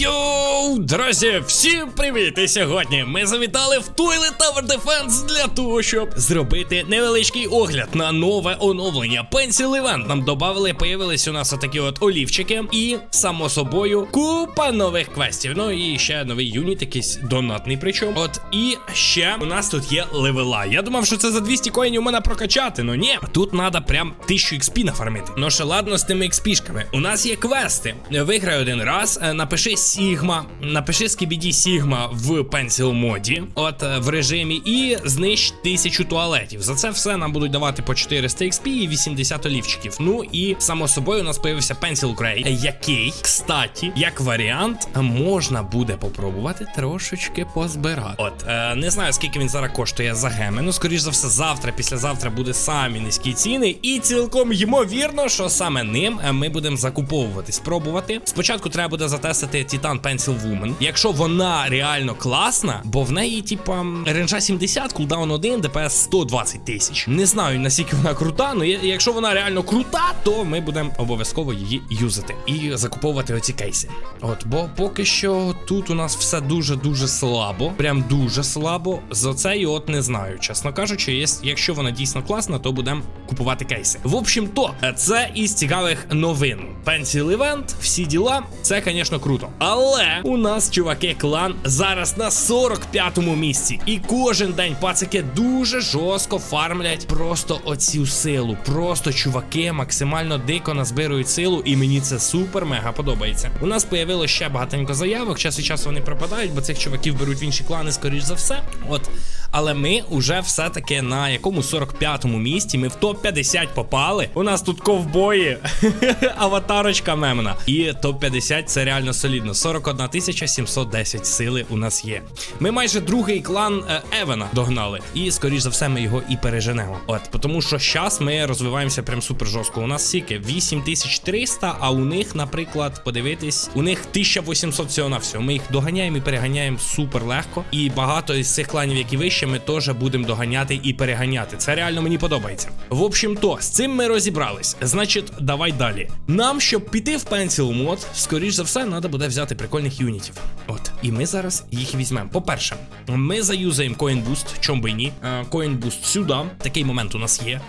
Yo. Йоу, друзі, всім привіт! І сьогодні ми завітали в Toilet Tower Defense для того, щоб зробити невеличкий огляд на нове оновлення. Pencil Event нам додали, появились у нас отакі от олівчики, і само собою купа нових квестів. Ну і ще новий юніт, якийсь донатний. Причому. От і ще у нас тут є левела. Я думав, що це за 200 коїнів у мене прокачати. Ну ні, тут треба прям 1000 XP нафармити. Ну ще ладно з тими XP-шками. У нас є квести. Виграй один раз, е, напиши Сігма, напиши скібіді Сігма в Pencil моді, от е, в режимі, і знищ тисячу туалетів. За це все нам будуть давати по 400 XP і 80 олівчиків. Ну і само собою у нас появився Pencil Grey, який, кстати, як варіант, можна буде попробувати трошечки позбирати. От е, не знаю скільки він зараз коштує за геми. Ну, скоріш за все, завтра, післязавтра буде самі низькі ціни, і цілком ймовірно, що саме ним е, ми будемо закуповувати, спробувати. Спочатку треба буде затестити Titan Pencil Woman. Якщо вона реально класна, бо в неї, типа, ренжа 70, кулдаун 1, ДПС 120 тисяч. Не знаю наскільки вона крута, але якщо вона реально крута, то ми будемо обов'язково її юзати і закуповувати оці кейси. От, бо поки що тут у нас все дуже-дуже слабо. Прям дуже слабо. За оцею от не знаю. Чесно кажучи, якщо вона дійсно класна, то будемо купувати кейси. В общем, то це із цікавих новин. Pencil Event, всі діла, це, звісно, круто. Але у нас, чуваки, клан зараз на 45-му місці. І кожен день пацики дуже жорстко фармлять просто оцю силу. Просто чуваки максимально дико назбирують силу, і мені це супер мега подобається. У нас появилося ще багатенько заявок. Час від часу вони пропадають, бо цих чуваків беруть в інші клани, скоріш за все. От. Але ми уже все-таки на якому 45-му місці. Ми в топ-50 попали. У нас тут ковбої, аватарочка мемна. І топ-50 це реально солідно. 41 тисяча 710 сили у нас є. Ми майже другий клан е, Евена догнали. І скоріш за все ми його і переженемо. От, тому що зараз ми розвиваємося прям супер жорстко. У нас скільки? 8300, а у них, наприклад, подивитись, у них 1800 всього на всього. Ми їх доганяємо і переганяємо супер легко. І багато із цих кланів, які вище, ми теж будемо доганяти і переганяти. Це реально мені подобається. В общем, то з цим ми розібрались. Значить, давай далі. Нам, щоб піти в Pencil мод, скоріш за все, треба буде взяти прикольних юнітів. От, і ми зараз їх візьмемо. По-перше, ми заюзаємо Coin Boost, чом би ні. Е, Coin Boost сюди. Такий момент у нас є.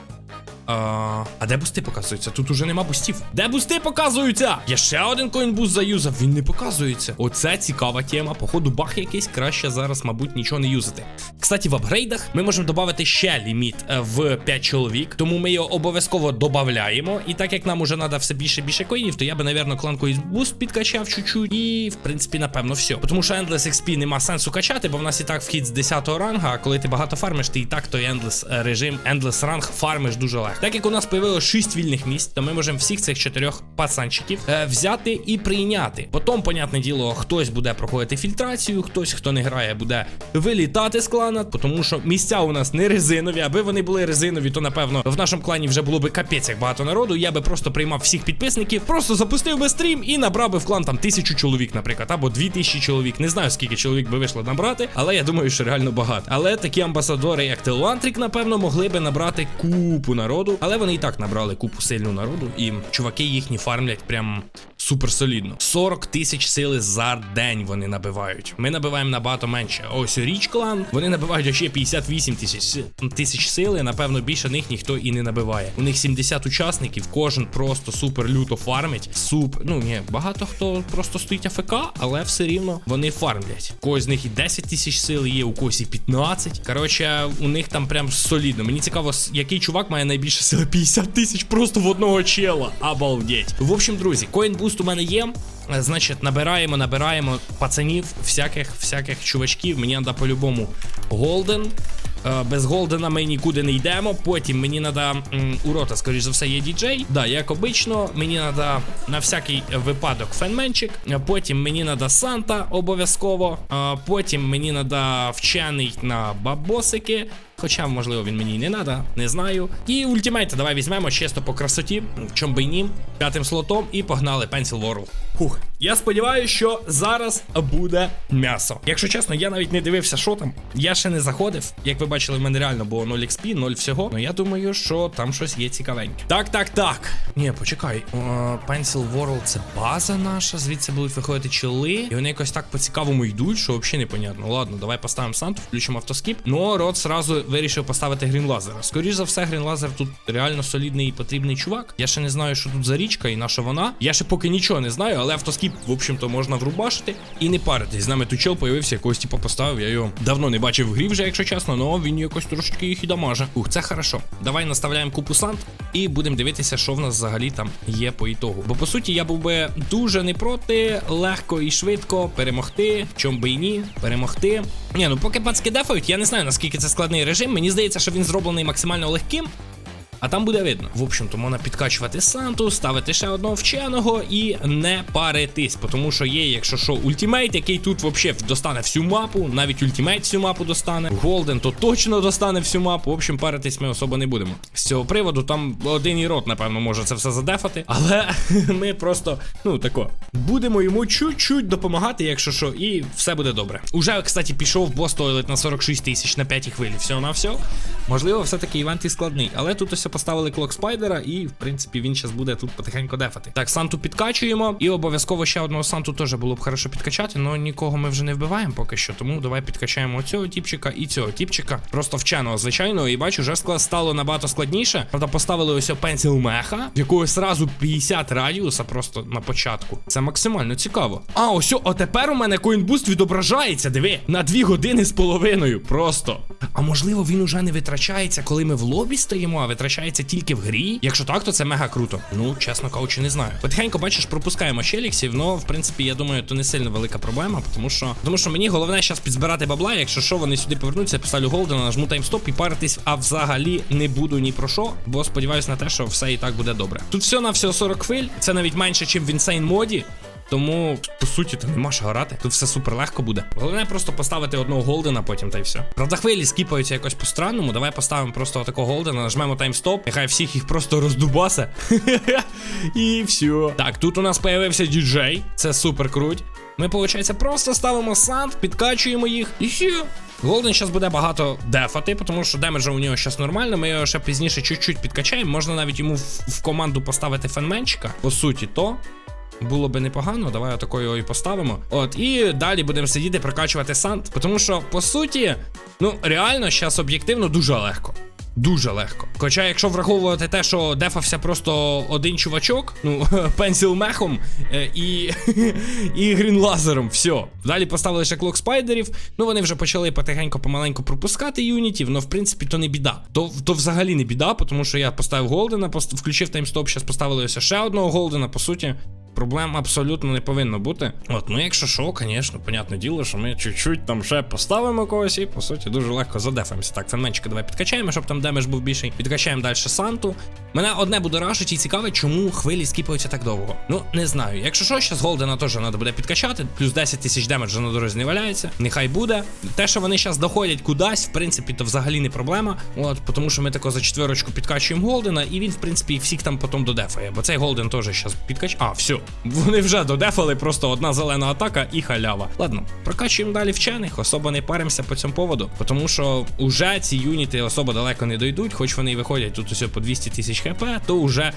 А, а де бусти показуються? Тут уже нема бустів. Де бусти показуються? Я ще один коінбуст заюзав, він не показується. Оце цікава тема. Походу, бах якийсь краще зараз, мабуть, нічого не юзати. Кстати, в апгрейдах ми можемо додати ще ліміт е, в 5 чоловік, тому ми його обов'язково додаємо. І так як нам уже треба все більше більше коїнів, то я би, напевно, клан Буст підкачав чуть-чуть. І, в принципі, напевно, все. Тому що Endless XP нема сенсу качати, бо в нас і так вхід з 10 ранга, а коли ти багато фармиш, ти і так той Endless е, режим, Endless ранг фармиш дуже легко. Так як у нас появилось 6 вільних місць, то ми можемо всіх цих чотирьох пацанчиків е, взяти і прийняти. Потім, понятне діло, хтось буде проходити фільтрацію, хтось, хто не грає, буде вилітати з клана, тому що місця у нас не резинові. Аби вони були резинові, то напевно в нашому клані вже було би капець як багато народу. Я би просто приймав всіх підписників, просто запустив би стрім і набрав би в клан там тисячу чоловік, наприклад, або дві тисячі чоловік. Не знаю, скільки чоловік би вийшло набрати, але я думаю, що реально багато. Але такі амбасадори, як Телантрик, напевно, могли би набрати купу народу, але вони і так набрали купу сильну народу, і чуваки їхні фармлять прям супер солідно. 40 тисяч сили за день вони набивають. Ми набиваємо набагато менше. Ось річ клан, вони набивають ще 58 тисяч тисяч сили. Напевно, більше них ніхто і не набиває. У них 70 учасників, кожен просто супер люто фармить. Суп, ну ні, багато хто просто стоїть АФК, але все рівно вони фармлять. У когось з них і 10 тисяч сили є, у когось і 15. Коротше, у них там прям солідно. Мені цікаво, який чувак має найбільше сили 50 тисяч просто в одного чела. Обалдеть. В общем, друзі, коінбуст у мене є. Е, Значить, набираємо, набираємо пацанів, всяких, всяких чувачків. Мені треба по-любому голден. Е, Без голдена ми нікуди не йдемо. Потім мені треба у рота, скоріш за все, є діджей. Да, як обично, мені треба на всякий випадок фенменчик. Е, Потім мені треба Санта обов'язково. Потім мені треба вчений на бабосики. Хоча, можливо, він мені і не треба, не знаю. І ультимейта давай візьмемо чисто по красоті, чом би ні. П'ятим слотом і погнали Pencil World. Хух. Я сподіваюся, що зараз буде м'ясо. Якщо чесно, я навіть не дивився, що там. Я ще не заходив. Як ви бачили, в мене реально було 0 XP, 0 всього. Ну я думаю, що там щось є цікавеньке. Так, так, так. Ні, почекай. О, Pencil World це база наша. Звідси будуть виходити чоли. І вони якось так по-цікавому йдуть, що взагалі непонятно. Ладно, давай поставимо Санту, включимо автоскіп. Ну, рот сразу вирішив поставити Грін Лазера. Скоріше за все, Грін Лазер тут реально солідний і потрібний чувак. Я ще не знаю, що тут за річка і на що вона. Я ще поки нічого не знаю, але автоскіп, в общем-то, можна врубашити і не паритись. З нами тут чел появився, якогось типу поставив. Я його давно не бачив в грі вже, якщо чесно, але він якось трошечки їх і дамаже. Ух, це хорошо. Давай наставляємо купу сант і будемо дивитися, що в нас взагалі там є по ітогу. Бо по суті я був би дуже не проти, легко і швидко перемогти. Чом би і ні, перемогти. Ні, ну поки пацки дефають, я не знаю наскільки це складний режим. Мені здається, що він зроблений максимально легким. А там буде видно. В общем-то, можна підкачувати Санту, ставити ще одного вченого і не паритись. Тому що є, якщо що, ультимейт, який тут взагалі достане всю мапу, навіть ультимейт всю мапу достане. Голден то точно достане всю мапу. В общем, паритись ми особо не будемо. З цього приводу там один і рот, напевно, може це все задефати. Але ми просто, ну тако, будемо йому чуть-чуть допомагати, якщо що, і все буде добре. Уже, кстати, пішов бос тойлет на 46 тисяч на 5 хвилі. Всього на все. Можливо, все-таки івент і складний, але тут ось поставили клок спайдера, і в принципі він зараз буде тут потихеньку дефати. Так, Санту підкачуємо, і обов'язково ще одного Санту теж було б хорошо підкачати, але нікого ми вже не вбиваємо поки що. Тому давай підкачаємо цього тіпчика і цього тіпчика. Просто вченого, звичайно, і бачу, вже склад стало набагато складніше. Правда, поставили ось пенсіл меха, в якого сразу 50 радіуса просто на початку. Це максимально цікаво. А, ось, а тепер у мене коінбуст відображається. Диви, на 2 години з половиною. Просто. А можливо, він уже не витрачається, коли ми в лобі стоїмо, а витрачається тільки в грі. Якщо так, то це мега круто. Ну, чесно кажучи, не знаю. Потихеньку, бачиш, пропускаємо челіксів, але в принципі, я думаю, то не сильно велика проблема, тому що тому що мені головне зараз підзбирати бабла. Якщо що, вони сюди повернуться, я поставлю голдена, нажму таймстоп і паритись, а взагалі не буду ні про що, бо сподіваюся на те, що все і так буде добре. Тут все на всього 40 хвиль, це навіть менше, ніж в інсейн моді. Тому, по суті, то нема що грати. Тут все супер легко буде. Головне просто поставити одного голдена, потім та й все. Правда, хвилі скіпаються якось по-странному. Давай поставимо просто такого голдена, нажмемо таймстоп. Нехай всіх їх просто роздубасе. І все. Так, тут у нас появився діджей. Це супер круть. Ми, виходить, просто ставимо санд, підкачуємо їх і все. Голден зараз буде багато дефати, тому що демеджа у нього зараз нормально. Ми його ще пізніше чуть-чуть підкачаємо. Можна навіть йому в, в команду поставити фенменчика. По суті, то. Було би непогано, давай отако його і поставимо. От, і далі будемо сидіти, прокачувати сант. Тому що, по суті, ну реально, зараз об'єктивно дуже легко. Дуже легко. Хоча, якщо враховувати те, що дефався просто один чувачок, ну, пенсіл мехом е, і і грін лазером, все. Далі поставили ще клок спайдерів. Ну вони вже почали потихеньку помаленьку пропускати юнітів, але в принципі то не біда. То то взагалі не біда, тому що я поставив голдена, включив таймстоп, зараз поставили ще одного голдена, по суті. Проблем абсолютно не повинно бути. От, ну якщо що, звісно, понятне діло, що ми чуть-чуть там ще поставимо когось і, по суті, дуже легко задефаємося. Так, фенменчика давай підкачаємо, щоб там демедж був більший. Підкачаємо далі Санту. Мене одне буде рашить і цікаве, чому хвилі скіпаються так довго. Ну, не знаю. Якщо що, зараз Голдена теж треба буде підкачати, плюс 10 тисяч демеджа на дорозі не валяється. Нехай буде. Те, що вони зараз доходять кудись, в принципі, то взагалі не проблема. От, тому що ми тако за четверочку підкачуємо Голдена, і він, в принципі, всіх там потім додефає. Бо цей Голден теж зараз підкач. А, все. Вони вже додефали, просто одна зелена атака і халява. Ладно, прокачуємо далі вчених, особо не паримося по цьому поводу, тому що уже ці юніти особо далеко не дойдуть, хоч вони і виходять тут усе по 200 тисяч хп, то вже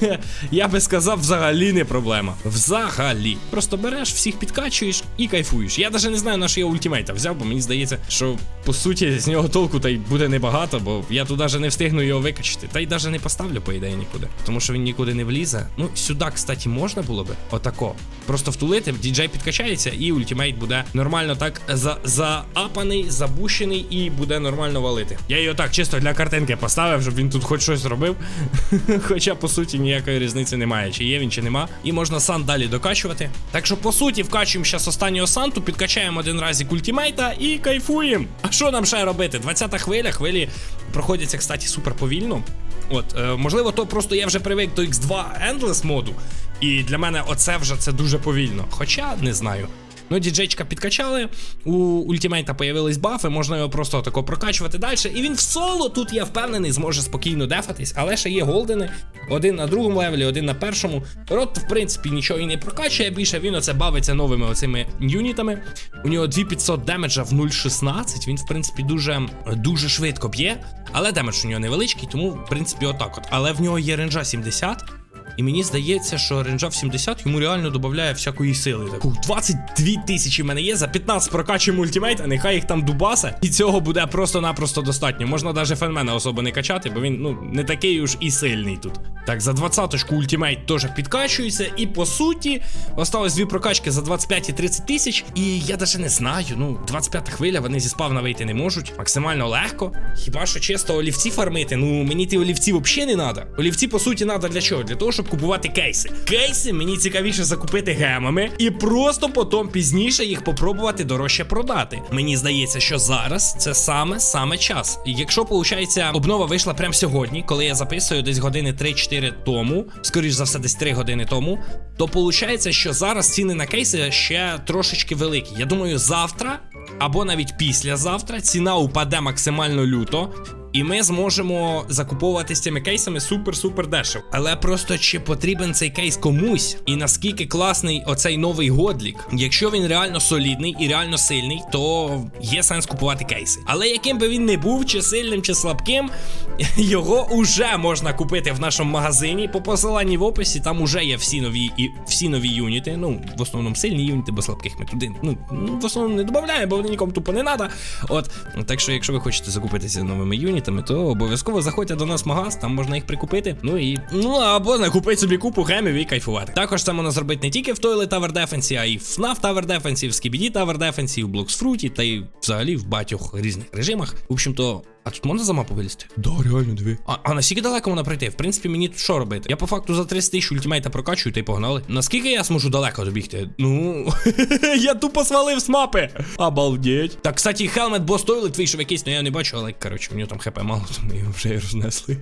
я би сказав, взагалі не проблема. Взагалі. Просто береш, всіх підкачуєш і кайфуєш. Я навіть не знаю, на що я ультимейта взяв, бо мені здається, що по суті з нього толку та й буде небагато, бо я тут навіть не встигну його викачати. Та й навіть не поставлю, по ідеї, нікуди. Тому що він нікуди не влізе. Ну, сюди, кстати, можна було би. Отако. Просто втулити, діджей підкачається, і ультимейт буде нормально так за заапаний, забущений і буде нормально валити. Я його так чисто для картинки поставив, щоб він тут хоч щось робив. Хоча, по суті, ніякої різниці немає, чи є він, чи нема. І можна сан далі докачувати. Так що, по суті, вкачуємо зараз останнього санту, підкачаємо один разик ультимейта і кайфуємо. А що нам ще робити? 20-та хвиля, хвилі проходяться, кстати, супер повільно. От, е, можливо, то просто я вже привик до X2 Endless моду. І для мене оце вже це дуже повільно. Хоча не знаю. Ну, діджейчка підкачали, у ультимейта появились бафи, можна його просто тако прокачувати далі. І він в соло тут, я впевнений, зможе спокійно дефатись, але ще є голдени. Один на другому левелі, один на першому. Рот, в принципі, нічого і не прокачує більше. Він оце бавиться новими оцими юнітами. У нього 2500 демеджа в 0.16. Він, в принципі, дуже, дуже швидко б'є. Але демедж у нього невеличкий, тому, в принципі, отак от. Але в нього є ренджа 70. І мені здається, що ренджа в 70 йому реально додає всякої сили. Таку 22 тисячі в мене є, за 15 прокачуємо ультимейт, а нехай їх там дубасе. І цього буде просто-напросто достатньо. Можна навіть фенмена особо не качати, бо він ну не такий уж і сильний тут. Так, за 20-очку ультимейт теж підкачується. І по суті, осталось дві прокачки за 25 і 30 тисяч. І я навіть не знаю. Ну, 25 хвиля, вони зі спавна вийти не можуть. Максимально легко. Хіба що чисто олівці фармити? Ну мені ті олівці взагалі не треба. Олівці, по суті, треба для чого? Для того, щоб купувати кейси. Кейси мені цікавіше закупити гемами і просто потім пізніше їх попробувати дорожче продати. Мені здається, що зараз це саме саме час. Якщо виходить, обнова вийшла прямо сьогодні, коли я записую десь години 3-4 тому, скоріш за все, десь 3 години тому, то виходить, що зараз ціни на кейси ще трошечки великі. Я думаю, завтра або навіть післязавтра ціна упаде максимально люто. І ми зможемо закуповувати з цими кейсами супер-супер дешево. Але просто чи потрібен цей кейс комусь, і наскільки класний оцей новий годлік? Якщо він реально солідний і реально сильний, то є сенс купувати кейси. Але яким би він не був, чи сильним, чи слабким, його уже можна купити в нашому магазині. По посиланні в описі там уже є всі нові і всі нові юніти. Ну, в основному сильні юніти, бо слабких ми туди. Ну, в основному не додаємо, бо вони нікому тупо не треба. От, так що, якщо ви хочете закупитися новими юнітами, то обов'язково заходьте до нас в магаз, там можна їх прикупити. Ну і ну або накупити собі купу гемів і кайфувати. Також це можна зробити не тільки в Toilet Tower Defense, а й в FNAF Tower Defense, в Skibidi Tower Defense, в Blocks Fruity та й взагалі в багатьох різних режимах. В общем-то. А тут можна за мапу вилізти? Да, реально дві. А, а наскільки далеко вона пройти? В принципі, мені тут що робити? Я по факту за 30 тисяч ультимейта прокачую та й погнали. Наскільки я зможу далеко добігти? Ну. я тупо свалив з мапи. Обалдеть. Так, кстати, Хелмет бос тойлет вийшов якийсь, ну я не бачу, але коротше, в нього там хп мало, то ми його вже й рознесли.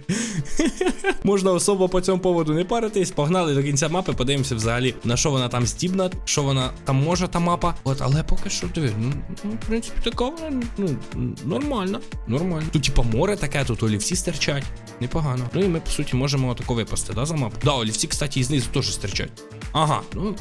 Можна особо по цьому поводу не паритись. Погнали до кінця мапи, подивимося взагалі, на що вона там здібна, що вона там може, та мапа. От, але поки що диви, ну, ну, в принципі, така вона, ну, нормально. Нормально. Тут, типа, море таке, тут олівці стирчать. Непогано. Ну і ми, по суті, можемо атаку випасти, да, за мапу? Да, олівці, кстати, і знизу теж стирчать. Ага, ну.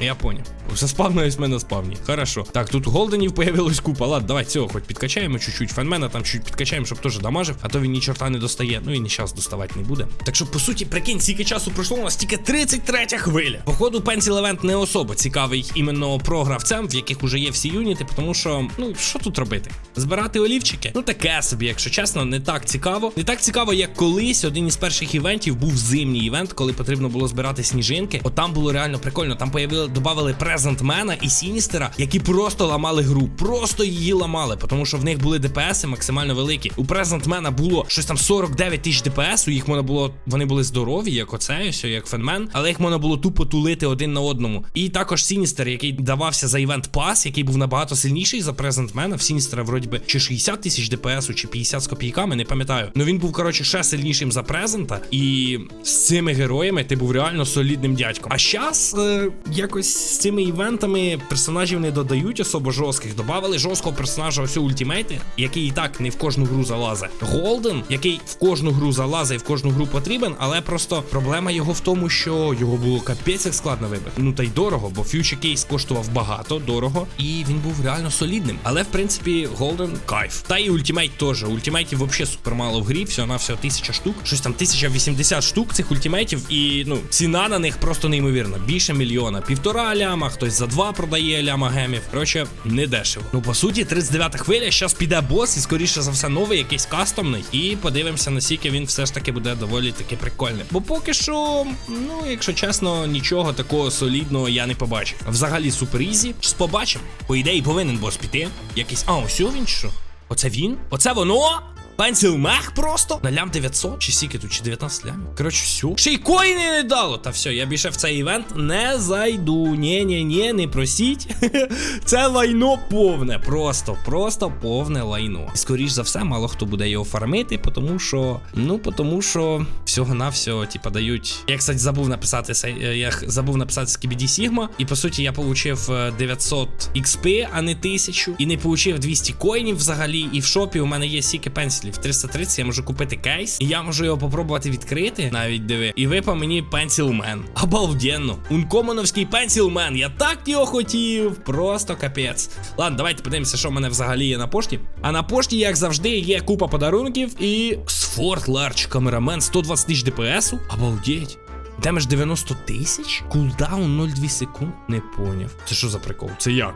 Я понял. Заспавнились ми на спавні. Хорошо. Так, тут голденів появилась купа. Ладно, давай цього хоч підкачаємо чуть-чуть. Фенмена там чуть підкачаємо, щоб теж дамажив, а то він ні чорта не достає. Ну і ні час доставати не буде. Так що, по суті, прикинь, скільки часу пройшло, у нас тільки 33 хвиля. Походу, Pencil Event не особо цікавий іменно програвцям, в яких уже є всі юніти, тому що, ну, що тут робити? Збирати олівчики? Ну таке собі, якщо чесно, не так цікаво. Не так цікаво, як колись один із перших івентів був зимній івент, коли потрібно було збирати сніжинки. От там було реально прикольно. Там появили, додавали презентмена і Сіністера, які просто ламали гру. Просто її ламали, тому що в них були ДПСи максимально великі. У презентмена було щось там 49 тисяч ДПС. У їх можна було, вони були здорові, як оце, ось, як фенмен, але їх можна було тупо тулити один на одному. І також Сіністер, який давався за івент пас, який був набагато сильніший за презентмена. В Сіністера, вроді би, чи 60 тисяч ДПСу, чи 50 з копійками, не пам'ятаю. Ну він був, коротше, ще сильнішим за презента. І з цими героями ти був реально солідним дядьком. А зараз е, якось з цими івентами персонажів не додають особо жорстких. Добавили жорсткого персонажа ось ультимейти, який і так не в кожну гру залазить. Голден, який в кожну гру залазить, і в кожну гру потрібен, але просто проблема його в тому, що його було капець як складно вибити. Ну та й дорого, бо фьючер кейс коштував багато, дорого, і він був реально солідним. Але в принципі, Голден кайф. Та і ультимейт теж. Ультимейтів взагалі супер мало в грі, всього на всього тисяча штук. Щось там 1080 штук цих ультимейтів, і ну ціна на них просто неймовірна. Більше мільйона. Півтора ляма, хтось за два продає ляма гемів. Коротше, не дешево. Ну по суті, 39 хвиля. Зараз піде бос, і скоріше за все новий, якийсь кастомний. І подивимося, наскільки він все ж таки буде доволі таки прикольний. Бо поки що, ну якщо чесно, нічого такого солідного я не побачив. Взагалі супер ізі. Щось побачимо. По ідеї повинен бос піти. Якийсь. А, ось він що? Оце він? Оце воно? Пенсіл мех просто на лям 900 чи скільки тут, чи 19 лямів. Коротше, все. Ще й коїни не дало. Та все, я більше в цей івент не зайду. Ні, ні, ні, не просіть. Це лайно повне. Просто, просто повне лайно. І скоріш за все, мало хто буде його фармити, тому що, ну, тому що всього на всього, типа, дають. Я, кстати, забув написати е, я забув написати Skibidi Sigma, і по суті я получив е, 900 XP, а не 1000. І не получив 200 коїнів взагалі. І в шопі у мене є сіки стільки пенсілів 330, я можу купити кейс, і я можу його попробувати відкрити, навіть диви. І випав мені пенсілмен. Обалденно. Ункомоновський пенсілмен. Я так його хотів. Просто капець. Ладно, давайте подивимося, що в мене взагалі є на пошті. А на пошті, як завжди, є купа подарунків і Сфорт Ларч камерамен 120 тисяч ДПСу. Обалдеть. Демедж 90 тисяч? Кулдаун 0,2 секунд? Не поняв. Це що за прикол? Це як?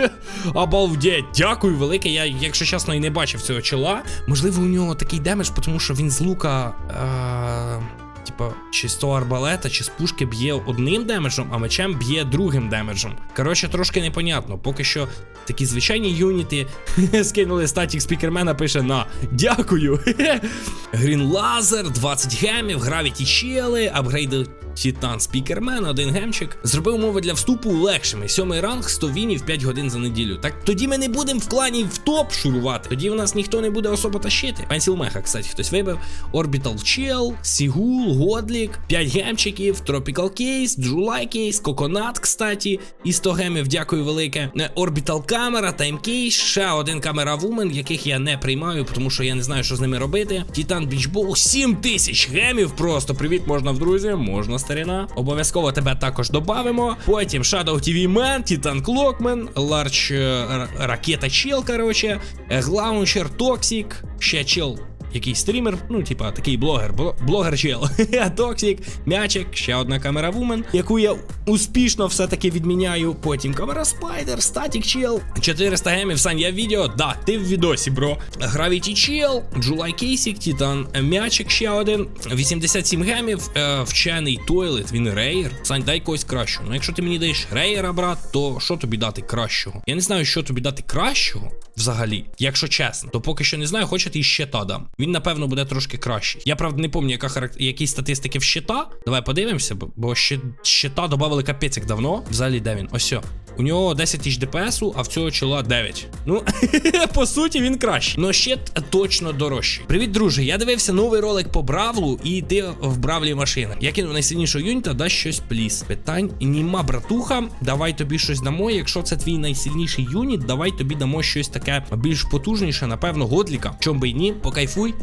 Обалдеть, дякую велике. Я, якщо чесно, і не бачив цього чола. Можливо, у нього такий демедж, тому що він з лука. Е- Типа, чи з того арбалета, чи з пушки б'є одним демеджем, а мечем б'є другим демеджем. Коротше, трошки непонятно. Поки що такі звичайні юніти скинули статік спікермена, пише на дякую. Грін лазер, 20 гемів, гравіті чели, апгрейди Титан Спікермен, один гемчик. Зробив умови для вступу легшими. Сьомий ранг, 100 вінів, 5 годин за неділю. Так тоді ми не будемо в клані в топ шурувати. Тоді в нас ніхто не буде особо тащити. Пенсіл Меха, кстати, хтось вибив. Orbital Чел, Сігул, Годлік, 5 гемчиків, Tropical Кейс, Джулай Кейс, Коконат, кстати, і 100 гемів, дякую велике. Е, Orbital камера, Time Кейс, ще один камера Вумен, яких я не приймаю, тому що я не знаю, що з ними робити. Титан Бічбол, 7 тисяч гемів просто. Привіт, можна в друзі, можна старина. Обов'язково тебе також додамо. Потім Shadow TV Man, Titan Clockman, Large е, Ракета Чел, короче, Глаунчер Токсік, ще чел. Якийсь стрімер, ну, типа, такий блогер, блогер чел. Токсік, м'ячик, ще одна камера Вумен, яку я успішно все-таки відміняю. Потім камера Спайдер, статік чел. 400 гемів, Сань, я відео. Да, ти в відосі, бро. Гравіті чел, Джулай Кейсік, Титан, м'ячик ще один. 87 гемів, е, вчений тойлет, він рейер. Сань, дай когось кращого. Ну, якщо ти мені даєш рейера, брат, то що тобі дати кращого? Я не знаю, що тобі дати кращого взагалі, якщо чесно, то поки що не знаю, хочете і щита дам. Він, напевно, буде трошки кращий. Я правда не пам'ятаю, яка характер... які статистики в щита. Давай подивимося, бо- щита додали капець як давно. Взагалі, де він? Ось. У нього 10 тисяч ДПСу, а в цього чола 9. Ну, по суті, він кращий. Но щит точно дорожчий. Привіт, друже. Я дивився новий ролик по Бравлу, і ти в Бравлі машина. Я кинув найсильнішого юніта, дасть щось пліс. Питань нема, братуха. Давай тобі щось дамо. Якщо це твій найсильніший юніт, давай тобі дамо щось таке більш потужніше, напевно, годліка. Чом би й ні, покайфуй.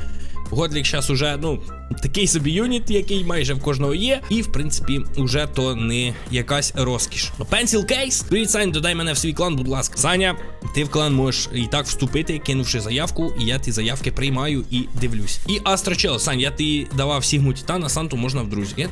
Годлік зараз уже, ну, такий собі юніт, який майже в кожного є. І, в принципі, уже то не якась розкіш. Ну, Pencil Case. Привіт, Сань, додай мене в свій клан, будь ласка. Саня, ти в клан можеш і так вступити, кинувши заявку, і я ті заявки приймаю і дивлюсь. І Астрочел, Сань, я ти давав Сігму Титана, Санту можна в друзі. Я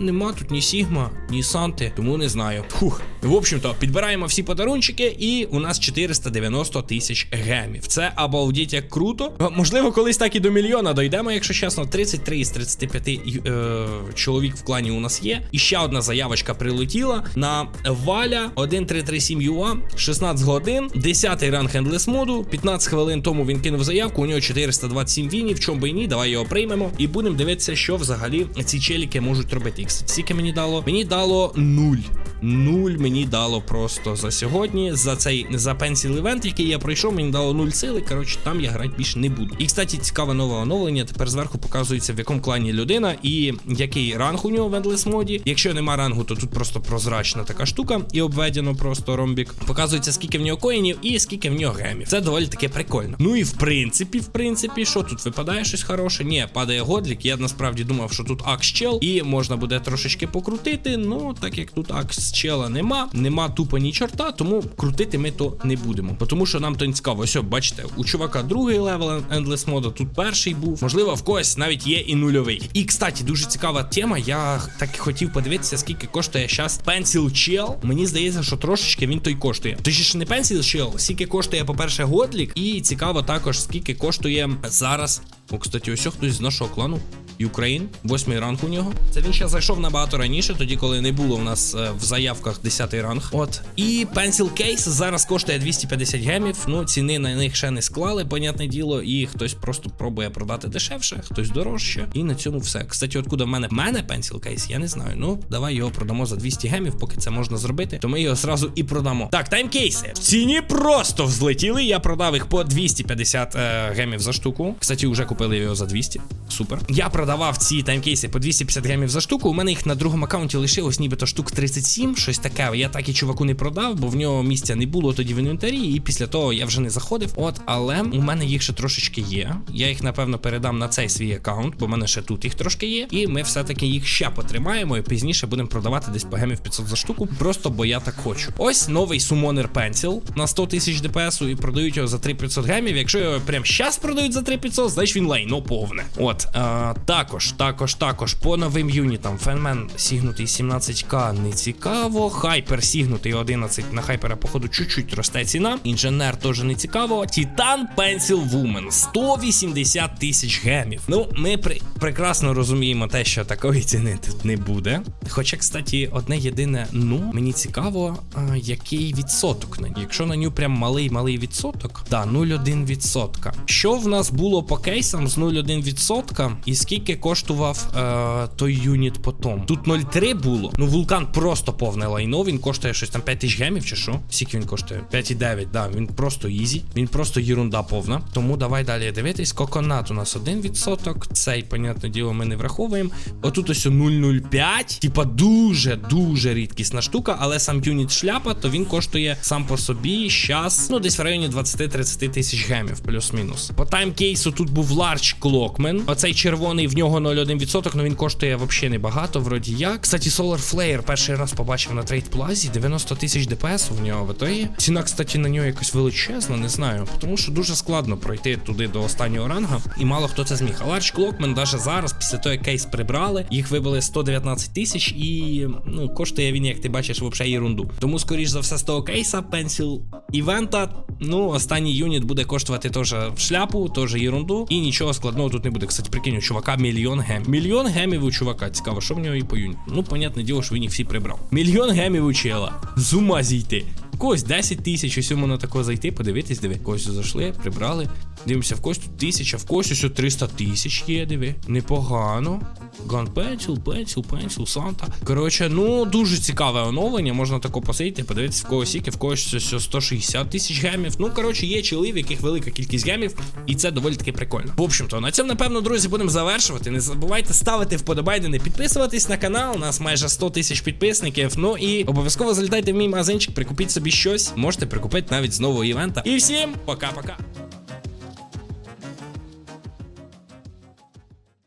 нема тут ні Сігма, ні Санти, тому не знаю. Фух. В общем-то, підбираємо всі подарунчики, і у нас 490 тисяч гемів. Це обалдіть як круто. Можливо, колись так і до мільйона дойдемо, якщо чесно. 33 із 35 е, чоловік в клані у нас є. І ще одна заявочка прилетіла на Валя 1337 UA, 16 годин, 10 ранг ендлес моду, 15 хвилин тому він кинув заявку, у нього 427 вінів, чом би і ні, давай його приймемо і будемо дивитися, що взагалі ці челіки можуть робити. Скільки мені дало? Мені дало 0. Нуль мені дало просто за сьогодні. За цей за пенсіл івент, який я пройшов, мені дало 0 сили. Коротше, там я грати більше не буду. І кстати, цікаве нове оновлення. Тепер зверху показується в якому клані людина і який ранг у нього в Endless моді. Якщо нема рангу, то тут просто прозрачна така штука, і обведено просто ромбік. Показується, скільки в нього коїнів і скільки в нього гемів. Це доволі таки прикольно. Ну і в принципі, в принципі, що тут випадає щось хороше? Ні, падає годлік. Я насправді думав, що тут акс чел, і можна буде трошечки покрутити. Ну, так як тут акс чела нема, нема тупо ні чорта, тому крутити ми то не будемо. Тому що нам то не цікаво. Ось, бачите, у чувака другий левел Endless мода, тут перший був. Можливо, в когось навіть є і нульовий. І кстати, дуже цікава тема. Я так і хотів подивитися, скільки коштує зараз Pencil Shell. Мені здається, що трошечки він той коштує. Точніше, не Pencil Shell, скільки коштує, по-перше, Годлік, і цікаво також, скільки коштує зараз. О, кстати, ось хтось з нашого клану Ukraine, восьмий ранг у нього. Це він ще зайшов набагато раніше, тоді коли не було в нас е, в заявках 10 ранг. От. І Pencil Case зараз коштує 250 гемів. Ну, ціни на них ще не склали, понятне діло, і хтось просто пробує продати дешевше, хтось дорожче. І на цьому все. Кстати, откуда в мене в мене Pencil Case, я не знаю. Ну, давай його продамо за 200 гемів, поки це можна зробити, то ми його зразу і продамо. Так, таймкейси. В ціні просто взлетіли. Я продав їх по 250 е, гемів за штуку. Кстати, вже купили його за 200. Супер. Я продавав ці таймкейси по 250 гемів за штуку. У мене їх на другому аккаунті лишилось нібито штук 37, щось таке. Я так і чуваку не продав, бо в нього місця не було тоді в інвентарі, і після того я вже не заходив. От, але у мене їх ще трошечки є. Я їх напевно передам на цей свій аккаунт, бо в мене ще тут їх трошки є. І ми все-таки їх ще потримаємо і пізніше будемо продавати десь по гемів 500 за штуку. Просто бо я так хочу. Ось новий Summoner Pencil на 100 тисяч DPS і продають його за 3500 гемів. Якщо його прямо щас продають за 3500, значить він лайно повне. От а, також, також, також по новим юнітам. Фенмен сігнутий 17к не цікаво. Хайпер сігнутий 11 на хайпера, походу, чуть-чуть росте ціна. Інженер теж не цікаво. Титан Pencil Woman 180 тисяч гемів. Ну, ми при прекрасно розуміємо те, що такої ціни тут не буде. Хоча, кстати, одне єдине, ну мені цікаво, а, який відсоток на ній. Якщо на ню прям малий малий відсоток, да, 0,1%. Що в нас було по кейсам з 0,1% і скільки коштував е, той юніт потом? Тут 0,3 було. Ну, вулкан просто повне лайно. Він коштує щось там 5 тисяч гемів чи що? Скільки він коштує? 5,9, да, він просто ізі. Він просто єрунда повна. Тому давай далі дивитись. Коконат у нас 1%. Цей, понятне діло, ми не враховуємо. Отут ось 0,05. Типа дуже дуже рідкісна штука, але сам юніт шляпа, то він коштує сам по собі щас, ну десь в районі 20-30 тисяч гемів, плюс-мінус. По таймкейсу тут був Large Clockman. Оцей червоний в нього 0,1%, але він коштує взагалі небагато, вроді як. Кстати, Solar Flare перший раз побачив на трейд плазі 90 тисяч ДПС у нього в ітогі. Ціна, кстати, на нього якось величезна, не знаю. Тому що дуже складно пройти туди до останнього ранга, і мало хто це зміг. А Large Clockman навіть зараз, після того, як кейс прибрали, їх вибили 119 тисяч, і ну коштує він, як ти бачиш, взагалі ерунду. Тому, скоріш за все, з того кейса пенсіл івента. Ну, останній юніт буде коштувати теж в шляпу, теж ерунду, і нічого складного тут не буде. Кстати, прикинь, чувака мільйон гем. Мільйон гемів у чувака. Цікаво, що в нього і по. Ну, понятне діло, що він їх всі прибрав. Мільйон гемів у чела. З ума зійти. Когось 10 тисяч, ось йому на такого зайти, подивитись, диви. Когось зайшли, прибрали. Дивимося, в когось тисяча, в когось ось 300 тисяч є, диви. Непогано. Ган Пенсіл, Пенсіл, Пенсіл, Санта. Коротше, ну дуже цікаве оновлення. Можна тако посидіти, подивитися в когось сіки, в когось ось 160 тисяч гемів. Ну, коротше, є чоли, в яких велика кількість гемів, і це доволі таки прикольно. В общем-то, на цьому, напевно, друзі, будемо завершувати. Не забувайте ставити вподобайдени, підписуватись на канал. У нас майже 100 тисяч підписників. Ну і обов'язково залітайте в мій магазинчик, прикупіть собі щось. Можете прикупити навіть з нового івента. І всім пока-пока.